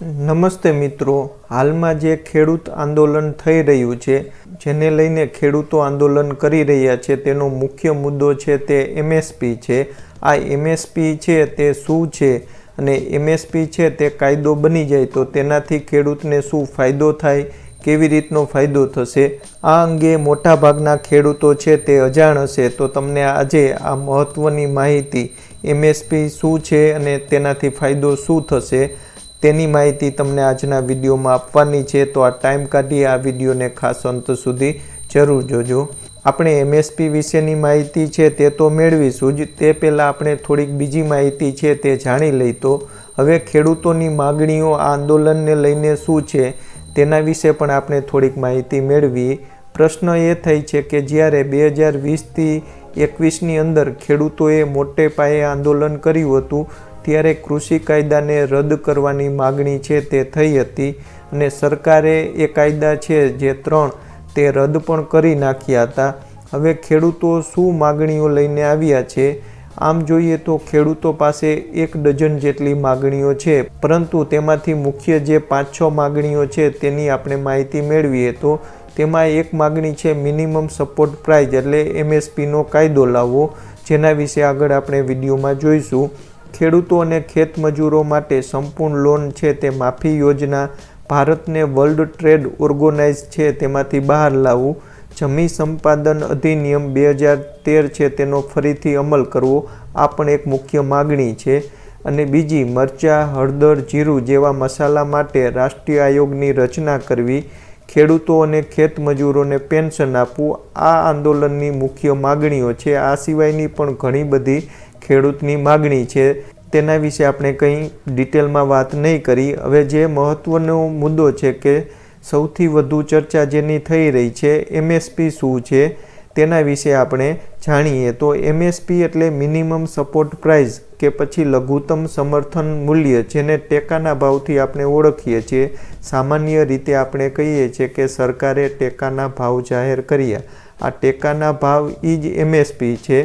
નમસ્તે મિત્રો. હાલમાં જે ખેડૂત આંદોલન થઈ રહ્યું છે, જેને લઈને ખેડૂતો આંદોલન કરી રહ્યા છે, તેનો મુખ્ય મુદ્દો છે તે એમએસપી છે. આ એમએસપી છે તે શું છે અને એમએસપી છે તે કાયદો બની જાય તો તેનાથી ખેડૂતને શું ફાયદો થાય, કેવી રીતનો ફાયદો થશે? આ અંગે મોટાભાગના ખેડૂતો છે તે અજાણ હશે. તો તમને આજે આ મહત્ત્વની માહિતી એમએસપી શું છે અને તેનાથી ફાયદો શું થશે? તેની માહિતી તમને આજના વિડીયોમાં આપવાની છે, તો આ ટાઈમ કાઢી આ વિડીયોને ખાસ અંત સુધી જરૂર જોજો. આપણે એમએસપી વિશેની માહિતી છે, તે તો મેળવીશું જ. તે પહેલાં આપણે થોડીક બીજી માહિતી છે, તે જાણી લઈ તો. હવે ખેડૂતોની માગણીઓ, આ આંદોલનને લઈને શું છે, તેના વિશે પણ આપણે થોડીક માહિતી મેળવી પ્રશ્ન એ થઈ છે કે જ્યારે બે હજાર વીસથી એકવીસની અંદર ખેડૂતોએ મોટે પાયે આંદોલન કર્યું હતું ત્યારે કૃષિ કાયદાને રદ કરવાની માગણી છે તે થઈ હતી અને સરકારે એ કાયદા છે જે ત્રણ તે રદ પણ કરી નાખ્યા હતા. હવે ખેડૂતો શું માગણીઓ લઈને આવ્યા છે? આમ જોઈએ તો ખેડૂતો પાસે એક ડઝન જેટલી માગણીઓ છે, પરંતુ તેમાંથી મુખ્ય જે પાંચ છ માગણીઓ છે તેની આપણે માહિતી મેળવીએ તો તેમાં એક માગણી છે મિનિમમ સપોર્ટ પ્રાઇઝ એટલે એમએસપીનો કાયદો લાવવો, જેના વિશે આગળ આપણે વિડીયોમાં જોઈશું. ખેડૂતો અને ખેતમજૂરો માટે સંપૂર્ણ લોન છે તે માફી યોજના ભારતને વર્લ્ડ ટ્રેડ ઓર્ગેનાઇઝ છે તેમાંથી બહાર લાવવું. જમી સંપાદન અધિનિયમ બે હજાર તેર છે તેનો ફરીથી અમલ કરવો આ પણ એક મુખ્ય માગણી છે. અને બીજી, મરચાં, હળદર, જીરું જેવા મસાલા માટે રાષ્ટ્રીય આયોગની રચના કરવી. ખેડૂતો અને ખેતમજૂરોને પેન્શન આપવું આ આંદોલનની મુખ્ય માગણીઓ છે. આ સિવાયની પણ ઘણી બધી ખેડૂતની માગણી છે, તેના વિશે આપણે કંઈ ડિટેલમાં વાત નહીં કરી. હવે જે મહત્ત્વનો મુદ્દો છે કે સૌથી વધુ ચર્ચા જેની થઈ રહી છે, એમએસપી શું છે, તેના વિશે આપણે જાણીએ. તો એમએસપી એટલે મિનિમમ સપોર્ટ પ્રાઇઝ કે પછી લઘુત્તમ સમર્થન મૂલ્ય, જેને ટેકાના ભાવથી આપણે ઓળખીએ છીએ. સામાન્ય રીતે આપણે કહીએ છીએ કે સરકારે ટેકાના ભાવ જાહેર કર્યા. આ ટેકાના ભાવ એ જ એમએસપી છે.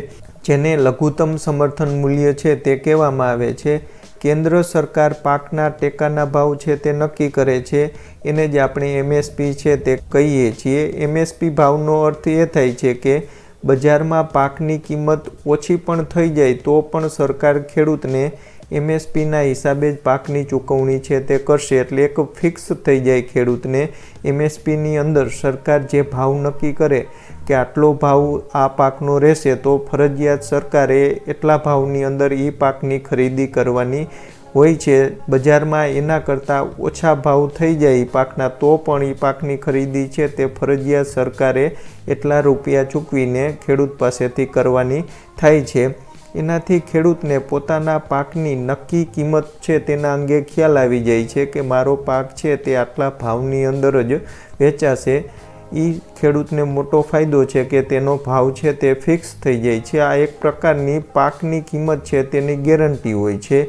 જેને લઘુત્તમ સમર્થન મૂલ્ય છે તે કહેવામાં આવે છે. કેન્દ્ર સરકાર પાકના ટેકાના ભાવ છે તે નક્કી કરે છે. એને જ આપણે એમએસપી છે તે કહીએ છીએ. એમએસપી ભાવનો અર્થ એ થાય છે કે બજારમાં પાકની કિંમત ઓછી પણ થઈ જાય તો પણ સરકાર ખેડૂતને એમએસપીના હિસાબે જ પાકની ચૂકવણી છે તે કરશે એટલે એક ફિક્સ થઈ જાય ખેડૂતને. એમએસપીની અંદર સરકાર જે ભાવ નક્કી કરે કે આટલો ભાવ આ પાકનો રહેશે, તો ફરજિયાત સરકારે એટલા ભાવની અંદર એ પાકની ખરીદી કરવાની હોય છે. બજારમાં એના કરતાં ઓછા ભાવ થઈ જાય પાકના, તો પણ એ પાકની ખરીદી છે તે ફરજિયાત સરકારે એટલા રૂપિયા ચૂકવીને ખેડૂત પાસેથી કરવાની થાય છે. એનાથી ખેડૂતને પોતાના પાકની નક્કી કિંમત છે તેના અંગે ખ્યાલ આવી જાય છે કે મારો પાક છે તે આટલા ભાવની અંદર જ વેચાશે. એ ખેડૂતને મોટો ફાયદો છે કે તેનો ભાવ છે તે ફિક્સ થઈ જાય છે. આ એક પ્રકારની પાકની કિંમત છે તેની ગેરંટી હોય છે.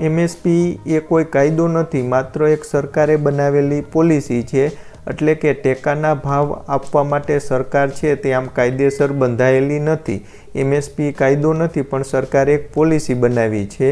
એમએસપી એ કોઈ કાયદો નથી, માત્ર એક સરકારે બનાવેલી પોલિસી છે. એટલે કે ટેકાના ભાવ આપવા માટે સરકાર છે તે આમ કાયદેસર બંધાયેલી નથી. એમએસપી કાયદો નથી, પણ સરકારે એક પોલિસી બનાવી છે.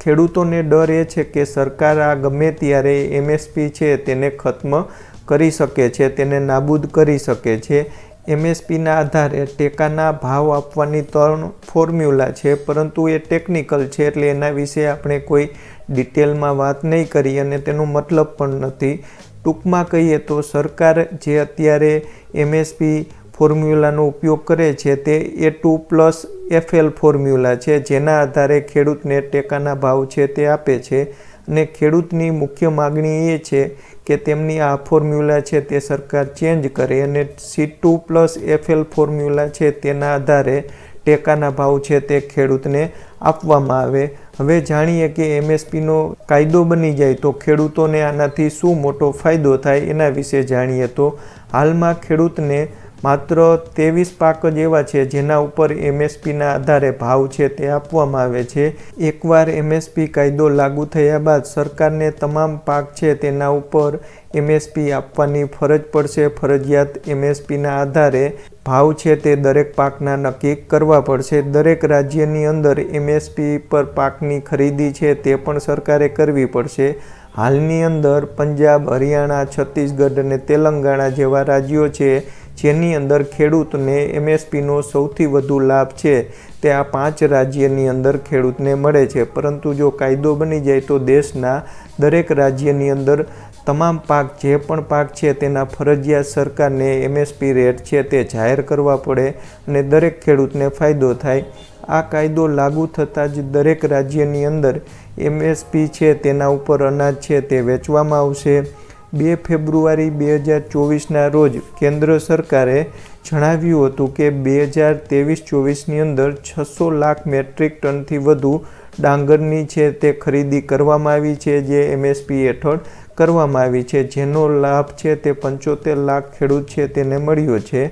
ખેડૂતોને ડર એ છે કે સરકાર આ ગમે ત્યારે એમએસપી છે તેને ખત્મ કરી શકે છે, તેને નાબૂદ કરી શકે છે. એમએસપીના આધારે ટેકાના ભાવ આપવાની ત્રણ ફોર્મ્યુલા છે, પરંતુ એ ટેકનિકલ છે એટલે એના વિશે આપણે કોઈ ડિટેલમાં વાત નહીં કરી અને તેનો મતલબ પણ નથી. ટૂંકમાં કહીએ તો સરકાર જે અત્યારે એમએસપી ફોર્મ્યુલાનો ઉપયોગ કરે છે તે એ ટુ પ્લસ એફએલ ફોર્મ્યુલા છે, જેના આધારે ખેડૂતને ટેકાના ભાવ છે તે આપે છે. અને ખેડૂતની મુખ્ય માગણી એ છે કે તેમની આ ફોર્મ્યુલા છે તે સરકાર ચેન્જ કરે અને C two plus FL formula છે તેના આધારે ટેકાના ભાવ છે તે ખેડૂતને આપવામાં આવે. હવે જાણીએ કે એમએસપીનો કાયદો બની જાય તો ખેડૂતોને આનાથી શું મોટો ફાયદો થાય એના વિશે જાણીએ તો હાલમાં ખેડૂતને માત્ર ત્રેવીસ પાક જ એવા છે જેના ઉપર એમએસપીના આધારે ભાવ છે તે આપવામાં આવે છે. એકવાર એમએસપી કાયદો લાગુ થયા બાદ સરકારને તમામ પાક છે તેના ઉપર એમએસપી આપવાની ફરજ પડશે. ફરજિયાત એમએસપીના આધારે ભાવ છે તે દરેક પાકના નક્કી કરવા પડશે. દરેક રાજ્યની અંદર એમએસપી પર પાકની ખરીદી છે તે પણ સરકારે કરવી પડશે. હાલની અંદર પંજાબ, હરિયાણા, છત્તીસગઢ અને તેલંગાણા જેવા રાજ્યો છે જેની અંદર ખેડૂતને એમએસપીનો સૌથી વધુ લાભ છે. તે આ પાંચ રાજ્યની અંદર ખેડૂતને મળે છે. પરંતુ જો કાયદો બની જાય તો દેશના દરેક રાજ્યની અંદર તમામ પાક જે પણ પાક છે તેના ફરજિયાત સરકારને એમએસપી રેટ છે તે જાહેર કરવા પડે અને દરેક ખેડૂતને ફાયદો થાય. આ કાયદો લાગુ થતાં જ દરેક રાજ્યની અંદર એમએસપી છે તેના ઉપર અનાજ છે તે વેચવામાં આવશે. બે ફેબ્રુઆરી બે હજાર ચોવીસના રોજ કેન્દ્ર સરકારે જણાવ્યું હતું કે બે હજાર ત્રેવીસ ચોવીસની અંદર છસો લાખ મેટ્રિક ટનથી વધુ ડાંગરની છે તે ખરીદી કરવામાં આવી છે જે એમએસપી હેઠળ કરવામાં આવી છે. જેનો લાભ છે તે પંચોતેર લાખ ખેડૂત છે તેને મળ્યો છે.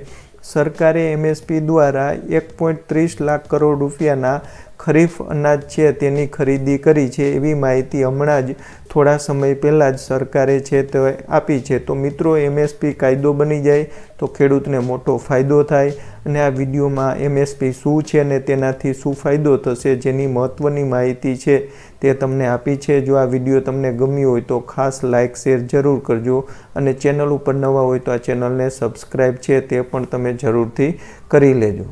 સરકારે એમએસપી દ્વારા એક પોઈન્ટ ત્રીસ લાખ કરોડ રૂપિયાના ખરીફ અનાજ છે, તેની ખરીદી કરી છે, એવી માહિતી હમણાં જ થોડા સમય પહેલાં જ સરકારે છે તે આપી છે. તો મિત્રો, એમએસપી કાયદો બની જાય તો ખેડૂતને મોટો ફાયદો થાય અને આ વિડીયોમાં એમએસપી શું છે અને તેનાથી શું ફાયદો થશે જેની મહત્ત્વની માહિતી છે તે તમને આપી છે. જો આ વીડિયો તમને ગમ્યો હોય તો ખાસ લાઇક, શેર જરૂર કરજો અને ચેનલ ઉપર નવા હોય તો આ ચેનલને સબસ્ક્રાઈબ છે તે પણ તમે જરૂરથી કરી લેજો.